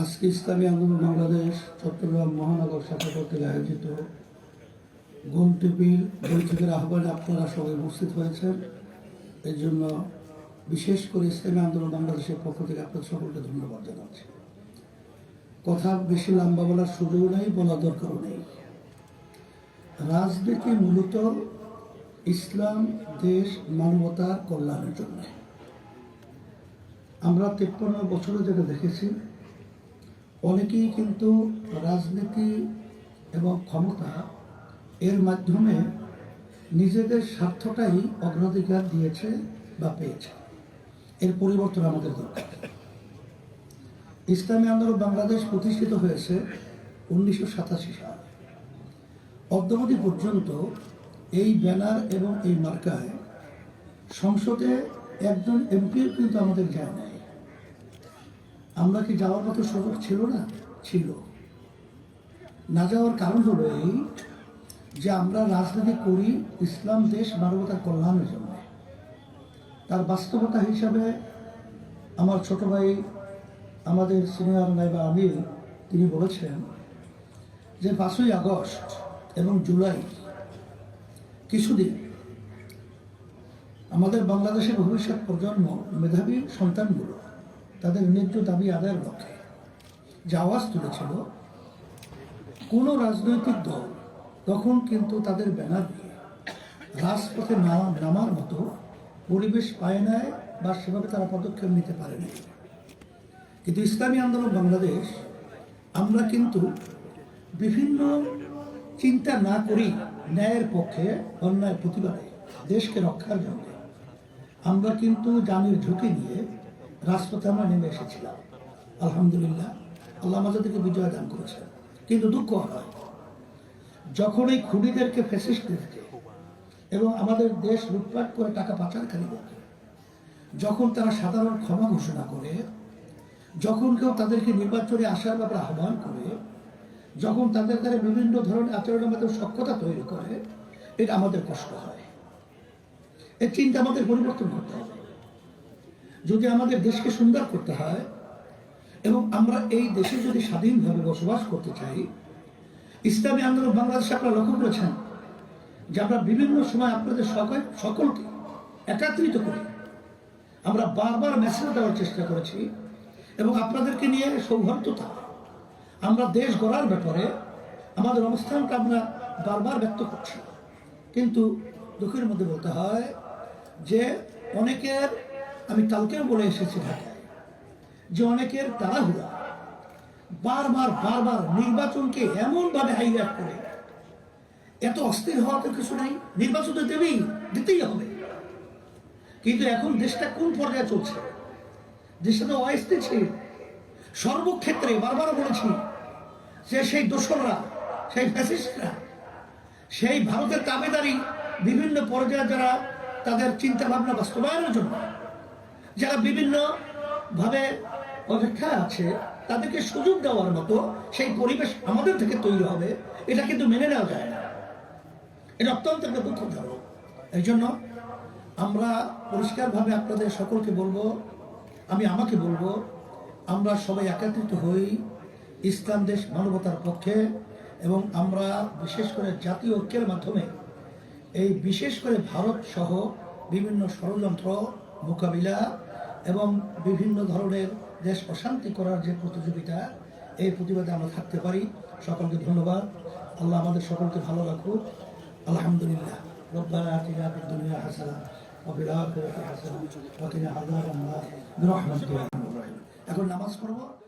আজকে ইসলামী আন্দোলন বাংলাদেশ, চট্টগ্রাম মহানগর শাখা কর্তৃক আয়োজিত গোলটেবিল বৈঠকের আহ্বানে আপনারা সবাই উপস্থিত হয়েছেন। এর জন্য বিশেষ করে ইসলামী আন্দোলন বাংলাদেশের পক্ষ থেকে আপনাদের সকলকে ধন্যবাদ জানাচ্ছি। কথা বেশি লম্বা বলার সুযোগ নেই, বলার দরকারও নেই। রাজনীতি মূলত ইসলাম, দেশ, মানবতার কল্যাণের জন্য। আমরা তেপ্পান্ন বছরে যেটা দেখেছি অনেকেই কিন্তু রাজনীতি এবং ক্ষমতা এর মাধ্যমে নিজেদের স্বার্থটাই অগ্রাধিকার দিয়েছে বা পেয়েছে। এর পরিবর্তন আমাদের দরকার। ইসলামী আন্দোলন বাংলাদেশ প্রতিষ্ঠিত হয়েছে উনিশশো সাতাশি সাল। অদ্যবধি পর্যন্ত এই ব্যানার এবং এই মার্কায় সংসদে একজন এমপিও কিন্তু আমাদের যায় নাই। আমরা কি যাওয়ার মতো সুযোগ ছিল না? ছিল। না যাওয়ার কারণ হলো এই যে আমরা রাজনীতি করি ইসলাম দেশ মানবতার কল্যাণের জন্য। তার বাস্তবতা হিসাবে আমার ছোট ভাই, আমাদের সিনিয়র নাইবা আমির তিনি বলেছেন যে পাঁচই আগস্ট এবং জুলাই কিছুদিন আমাদের বাংলাদেশের ভবিষ্যৎ প্রজন্ম মেধাবী সন্তানগুলো তাদের ন্যায্য দাবি আদায়ের লক্ষ্যে যে আওয়াজ তুলেছিল, কোনো রাজনৈতিক দল তখন কিন্তু তাদের ব্যানার দিয়ে রাজপথে নামা- নামার মতো পরিবেশ পায় নাই বা সেভাবে তারা পদক্ষেপ নিতে পারেনি। কিন্তু ইসলামী আন্দোলন বাংলাদেশ, আমরা কিন্তু বিভিন্ন চিন্তা না করি ন্যায়ের পক্ষে অন্যায় প্রতিবাদে দেশকে রক্ষার জন্য আমরা কিন্তু জানের ঝুঁকি নিয়ে রাজপথে আমরা নেমে এসেছিলাম। আলহামদুলিল্লাহ, আল্লাহ আমাদেরকে বিজয় দান করেছেন। কিন্তু দুঃখ হয়, যখন এই খুনিদেরকে ফ্যাসিস্টদেরকে এবং আমাদের দেশ লুটপাট করে টাকা পাচারকারীদেরকে যখন তারা সাধারণ ক্ষমা ঘোষণা করে, যখন কেউ তাদেরকে নির্বাচনে আসার ব্যাপারে আহ্বান করে, যখন তাদের দ্বারা বিভিন্ন ধরনের আচরণের মাধ্যমে সক্ষতা তৈরি করে, এটা আমাদের কষ্ট হয়। এই চিন্তা আমাদের পরিবর্তন করতে হবে। যদি আমাদের দেশকে সুন্দর করতে হয় এবং আমরা এই দেশে যদি স্বাধীনভাবে বসবাস করতে চাই, ইসলামী আন্দোলন বাংলাদেশে আপনারা লক্ষ্য করেছেন যে আমরা বিভিন্ন সময় আপনাদের সকল, সকলকে একাত্রিত করে আমরা বারবার মেসেজ দেওয়ার চেষ্টা করেছি এবং আপনাদেরকে নিয়ে সৌহার্দ্যতা। আমরা দেশ গড়ার ব্যাপারে আমাদের অবস্থানটা আমরা বারবার ব্যক্ত করছি। কিন্তু দুঃখের মধ্যে বলতে হয় যে অনেকের আমি কালকেও বলে এসেছি ঢাকায় যে অনেকের তাড়াহুড়া। বারবার বারবার নির্বাচনকে এমনভাবে হাইলাইট করে। এত অস্থির হওয়া তো কিছু নাই, নির্বাচন তো দেবেই, দিতেই হবে। কিন্তু এখন দেশটা কোন পর্যায়ে চলছে? দেশটা তো অস্থিতিশীল সর্বক্ষেত্রে বারবার বলেছি যে সেই দোসররা, সেই ফ্যাসিস্টরা সেই ভারতের তাবেদারি বিভিন্ন পর্যায়ে যারা তাদের চিন্তা ভাবনা বাস্তবায়নের জন্য যারা বিভিন্ন ভাবে অপেক্ষায় আছে, তাদেরকে সুযোগ দেওয়ার মতো সেই পরিবেশ আমাদের থেকে তৈরি হবে, এটা কিন্তু মেনে নেওয়া যায় না। এটা অত্যন্ত একটা দুঃখজনক এই জন্য আমরা পরিষ্কারভাবে আপনাদের সকলকে বলব, আমি আমাকে বলব, আমরা সবাই একত্রিত হই ইসলাম দেশ মানবতার পক্ষে এবং আমরা বিশেষ করে জাতীয় ঐক্যের মাধ্যমে এই বিশেষ করে ভারত সহ বিভিন্ন ষড়যন্ত্র মোকাবিলা এবং বিভিন্ন ধরনের দেশ অশান্তি করার যে প্রতিযোগিতা, এই প্রতিবাদে আমরা থাকতে পারি। সকলকে ধন্যবাদ। আল্লাহ আমাদের সকলকে ভালো রাখুক। আলহামদুলিল্লাহ। রব্বানা দুনিয়া হাসানা ওয়া ফিল। এখন নামাজ পড়ব।